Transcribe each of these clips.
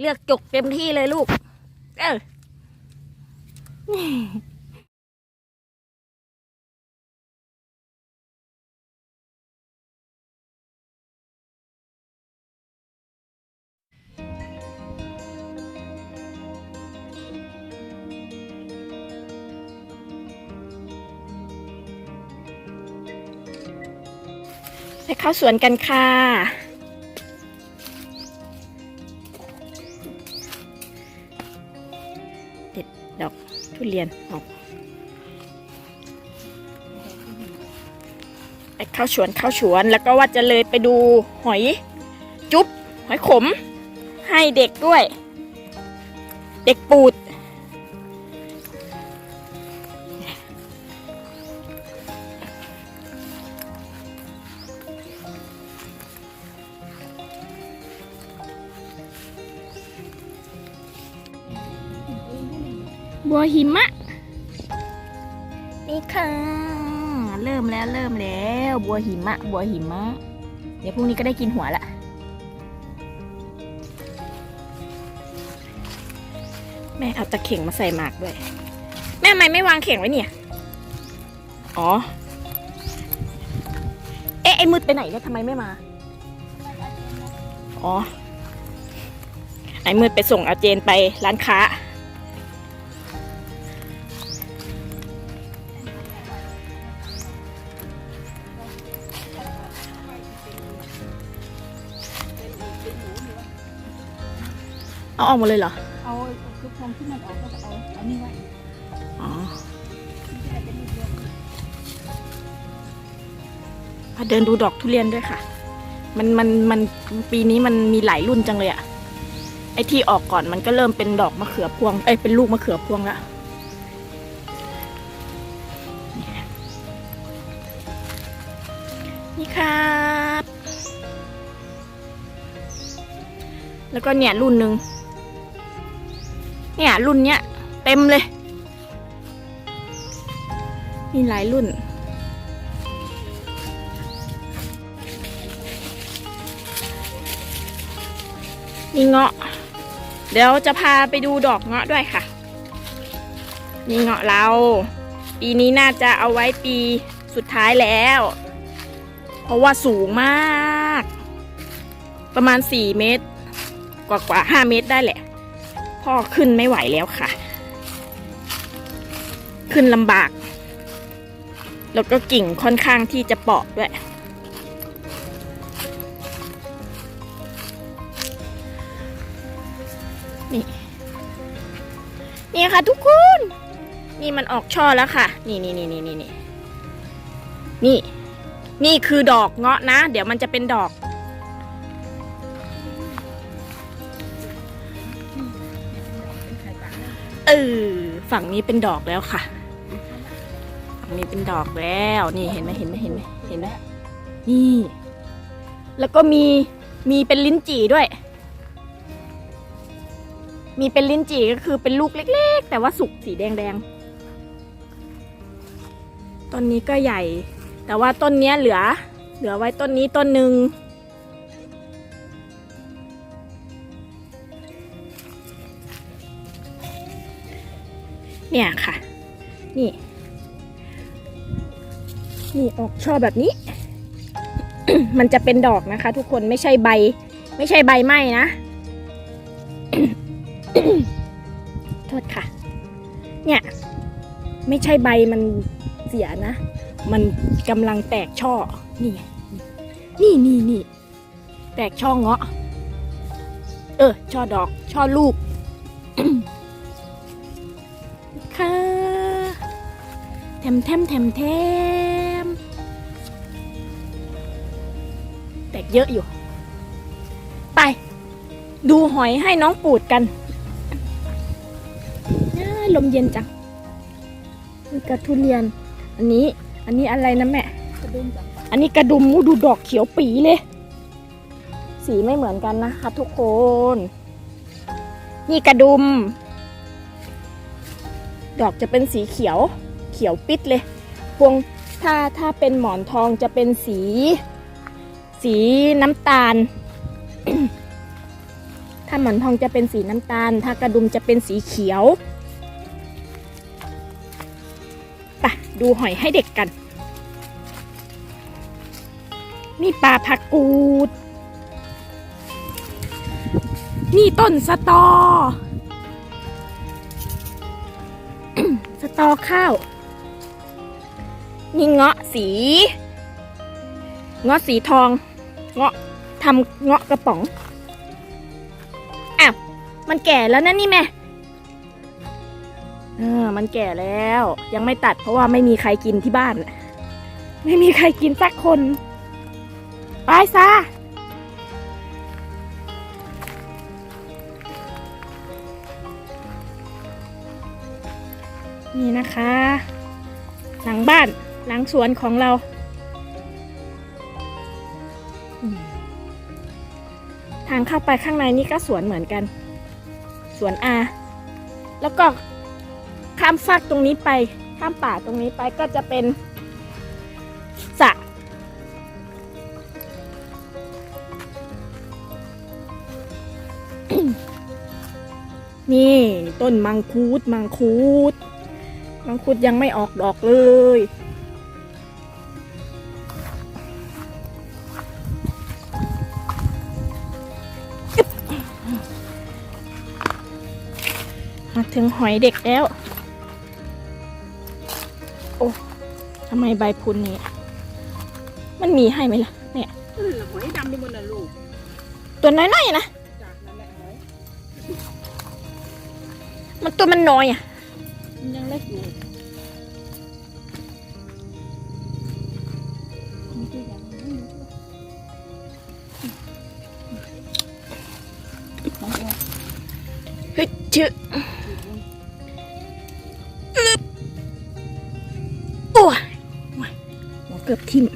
เลือกจกเต็มที่เลยลูก เออไปเข้าสวนกันค่ะ เรียนออกไปเข้าสวนเข้าสวนแล้วก็ว่าจะเลยไปดูหอยจุ๊บหอยขม ให้เด็กด้วย เด็กปูด วหิมะ นี่ค่ะ เริ่มแล้วเริ่มแล้ว บัวหิมะ บัวหิมะ เดี๋ยวพรุ่งนี้ก็ได้กินหัวละแม่เอาตะเข่งมาใส่หมากด้วย แม่ทำไมไม่วางเข่งไว้เนี่ย อ๋อ เอ๊ะไอ้มืดไปไหนเนี่ยทำไมไม่มา อ๋อ ไอ้มืดไปส่งอาเจนไปร้านค้า เอาออกหมดเลยเหรอ เอาคือพวงที่มันออกก็จะเอาอันนี้ไว้อ๋อมาเดินดูดอกทุเรียนด้วยค่ะ มันมันมันปีนี้มันมีหลายรุ่นจังเลยอะไอที่ออกก่อนมันก็เริ่มเป็นดอกมะเขือพวง เอ้ยเป็นลูกมะเขือพวงละนี่ครับแล้วก็เนี่ยรุ่นหนึ่ง เนี่ย รุ่นเนี้ย เต็มเลย มีหลายรุ่นนี่เงาะ เดี๋ยวจะพาไปดูดอกเงาะด้วยค่ะนี่เงาะเรา ปีนี้น่าจะเอาไว้ปีสุดท้ายแล้ว เพราะว่าสูงมาก ประมาณ 4 เมตร กว่ากว่า5เมตรได้แหละ พ่อขึ้นไม่ไหวแล้วค่ะ ขึ้นลำบาก แล้วก็กิ่งค่อนข้างที่จะเปราะด้วย นี่ นี่ค่ะทุกคน นี่มันออกช่อแล้วค่ะ นี่นี่นี่นี่นี่นี่นี่ นี่คือดอกเงาะนะ เดี๋ยวมันจะเป็นดอก เออฝั่งนี้เป็นดอกแล้วค่ะฝั่งนี้เป็นดอกแล้วนี่เห็นไหมเห็นไหมเห็นไหมเห็นไหมนี่ แล้วก็มีมีเป็นลิ้นจี่ด้วย มีเป็นลิ้นจี่ก็คือเป็นลูกเล็ก ๆ แต่ว่าสุกสีแดงๆต้นนี้ก็ใหญ่ แต่ว่าต้นนี้เหลือ เหลือไว้ต้นนี้ต้นหนึ่ง เนี่ยค่ะ นี่ นี่ออกช่อแบบนี้ มันจะเป็นดอกนะคะ ทุกคนไม่ใช่ใบ ไม่ใช่ใบไหม้นะ โทษค่ะ เนี่ย ไม่ใช่ใบมันเสียนะ มันกำลังแตกช่อ นี่ นี่นี่นี่ แตกช่อเงาะ เออ ช่อดอก ช่อลูก มแถมแถมแถมแตกเยอะอยู่ ไป ดูหอยให้น้องปูดกันน่าลมเย็นจังนี่กระทุเรียน อันนี้ อันนี้อะไรนะแม่ กระดุมจ้ะอันนี้กระดุมอู้ดูดอกเขียวปีเลย สีไม่เหมือนกันนะคะทุกคน นี่กระดุม ดอกจะเป็นสีเขียวเขียวปิดเลย พวงถ้าถ้าเป็นหมอนทองจะเป็นสี สีน้ำตาล ถ้าหมอนทองจะเป็นสีน้ำตาล ถ้ากระดุมจะเป็นสีเขียวไปะดูหอยให้เด็กกัน นี่ปลาผักกูด นี่ต้นสตอ สตอข้าว นี่เงาะสี เงาะสีทอง เงาะทำเงาะกระป๋องอ้าวมันแก่แล้วนะนี่แม่เออมันแก่แล้ว ยังไม่ตัดเพราะว่าไม่มีใครกินที่บ้าน ไม่มีใครกินสักคน ไปซะนี่นะคะ หลังบ้าน หลังสวนของเรา ทางเข้าไปข้างในนี่ก็สวนเหมือนกัน สวนอาแล้วก็ข้ามฟากตรงนี้ไป ข้ามป่าตรงนี้ไปก็จะเป็นสระนี่ต้นมังคุดมังคุด มังคุดยังไม่ออกดอกเลย มาถึงหอยเด็กแล้ว โอ้ทำไมใบพุนนี้มันมีให้ไหมล่ะ เนี่ยเออหอยดำนี่มันน่ะลูก ตัวน้อยๆนะจากนั่นแหละหอยมันตัวมันน้อยอะมันยังเล็กอยู่มีตัวอย่างไหมมีตัวน้องแอร์เฮ้ยชื่อ เกือบทิ่ม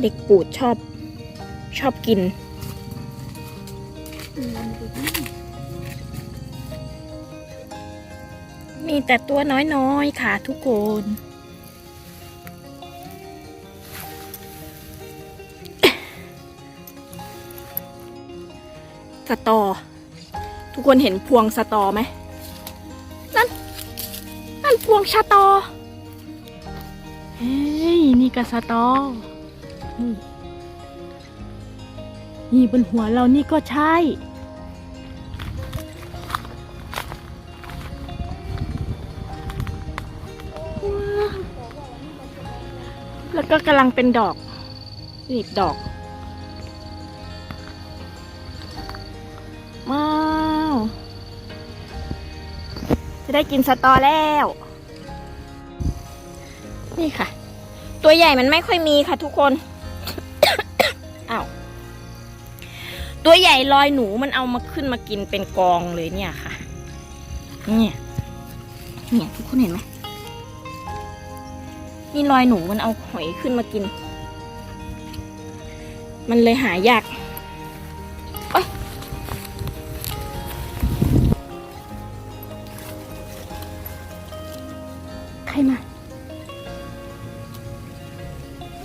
เด็กปูดชอบ ชอบกิน มีแต่ตัวน้อยๆ ค่ะทุกคน สตอ ทุกคนเห็นพวงสตอไหม พวงชะตอเฮ้ยนี่ก็สตอนี่นี่บนหัวเรานี่ก็ใช่ แล้วก็กำลังเป็นดอกนี่ดอกว้าว จะได้กินสตอแล้ว นี่ค่ะ ตัวใหญ่มันไม่ค่อยมีค่ะทุกคนอ้าวตัวใหญ่ลอยหนูมันเอามาขึ้นมากินเป็นกองเลยเนี่ยค่ะ เนี่ยเนี่ยทุกคนเห็นไหมนี่ลอยหนูมันเอาหอยขึ้นมากิน มันเลยหายาก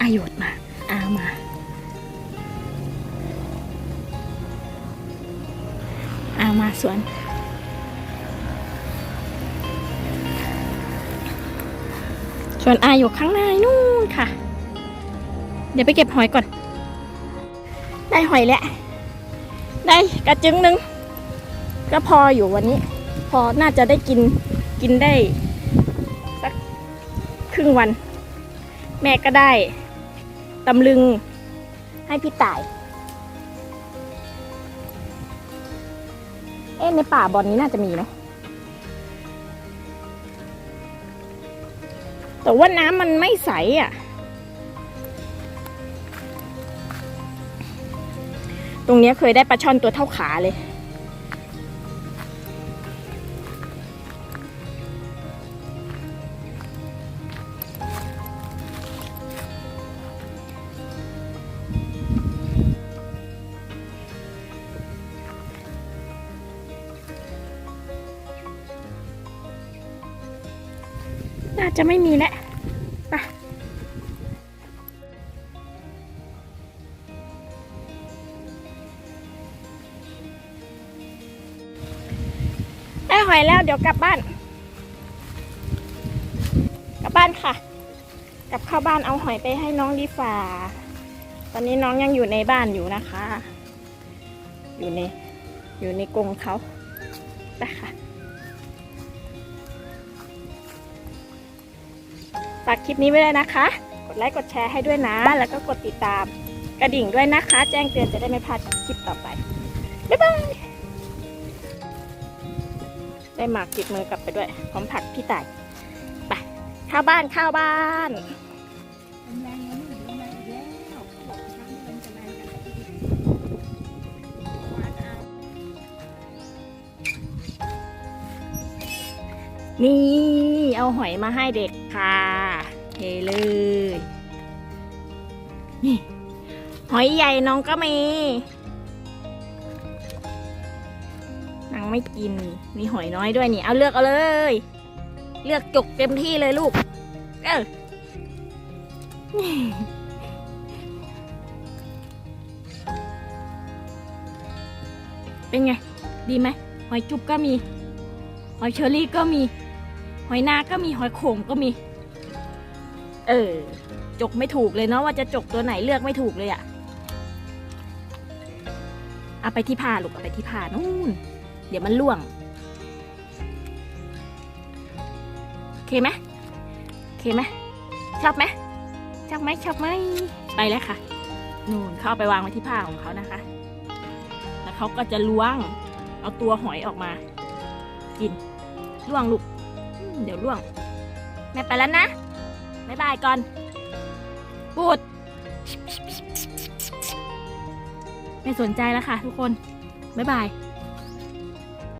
อายุดมาอามาอามาสวนส่วนอาอยู่ข้างในนู่นค่ะ เดี๋ยวไปเก็บหอยก่อน ได้หอยแล้ว ได้กระจึงหนึ่งก็พออยู่วันนี้ พอน่าจะได้กินกินได้ สักครึ่งวัน แม่ก็ได้ ตำลึงให้พี่ต่าย เอ๊ะในป่าบอนนี้น่าจะมีเนาะแต่ว่าน้ำมันไม่ใสอะ ตรงเนี้ยเคยได้ปลาช่อนตัวเท่าขาเลย น่าจะไม่มีแล้วไปได้หอยแล้วเดี๋ยวกลับบ้าน กลับบ้านค่ะ กลับเข้าบ้านเอาหอยไปให้น้องดีฟ่าตอนนี้น้องยังอยู่ในบ้านอยู่นะคะ อยู่ในอยู่ในกรงเขานะค่ะากคลิปนี้ไว้เลยนะคะ กดไลค์กดแชร์ให้ด้วยนะ แล้วก็กดติดตามกระดิ่งด้วยนะคะ แจ้งเตือนจะได้ไม่พลาดคลิปต่อไป บ๊ายบาย ได้หมากติดมือกลับไปด้วย พร้อมผักพี่ต่ายไปเข้าบ้านเข้าบ้านกำลังแล้วนี่กำลังอีกแล้านนี่ เอาหอยมาให้เด็ก ค่ะเทเลย นี่ หอยใหญ่น้องก็มีนางไม่กิน มีหอยน้อยด้วยนี่ เอาเลือกเอาเลย เลือกจกเต็มที่เลยลูก เออเป็นไง ดีไหม หอยจุบก็มี หอยเชอรี่ก็มี หอยนาก็มีหอยโข่งก็มี เออ จกไม่ถูกเลยเนาะว่าจะจกตัวไหนเลือกไม่ถูกเลยอะเอาไปที่ผ้าลูกเอาไปที่ผ้านู่น เดี๋ยวมันล่วง โอเคไหมโอเคไหมชอบไหมชอบไหมชอบไหมไปแล้วค่ะ นู่นเขาเอาไปวางไว้ที่ผ้าของเขานะคะ แล้วเขาก็จะล้วง เอาตัวหอยออกมา กินล่วงลูก เดี๋ยวล่วง แม่ไปแล้วนะบ๊ายบายก่อนปูด ไม่สนใจแล้วค่ะทุกคน บ๊ายบาย